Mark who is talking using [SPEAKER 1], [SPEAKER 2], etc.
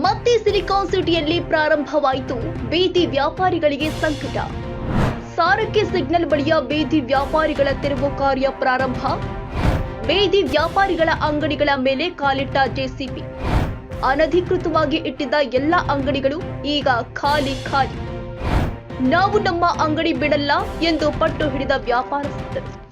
[SPEAKER 1] ಮತ್ತೆ ಸಿಲಿಕಾನ್ ಸಿಟಿಯಲ್ಲಿ ಪ್ರಾರಂಭವಾಯಿತು. ಬೀದಿ ವ್ಯಾಪಾರಿಗಳಿಗೆ ಸಂಕಟ. ಸಾರಕ್ಕೆ ಸಿಗ್ನಲ್ ಬಳಿಯ ಬೀದಿ ವ್ಯಾಪಾರಿಗಳ ತೆರವು ಕಾರ್ಯ ಪ್ರಾರಂಭ. ಬೀದಿ ವ್ಯಾಪಾರಿಗಳ ಅಂಗಡಿಗಳ ಮೇಲೆ ಕಾಲಿಟ್ಟ ಜೆಸಿಪಿ ಅನಧಿಕೃತವಾಗಿ ಇಟ್ಟಿದ್ದ ಎಲ್ಲ ಅಂಗಡಿಗಳು ಈಗ ಖಾಲಿ ಖಾಲಿ. ನಾವು ನಮ್ಮ ಅಂಗಡಿ ಬಿಡಲ್ಲ ಎಂದು ಪಟ್ಟು ಹಿಡಿದ ವ್ಯಾಪಾರಸ್ಥರು.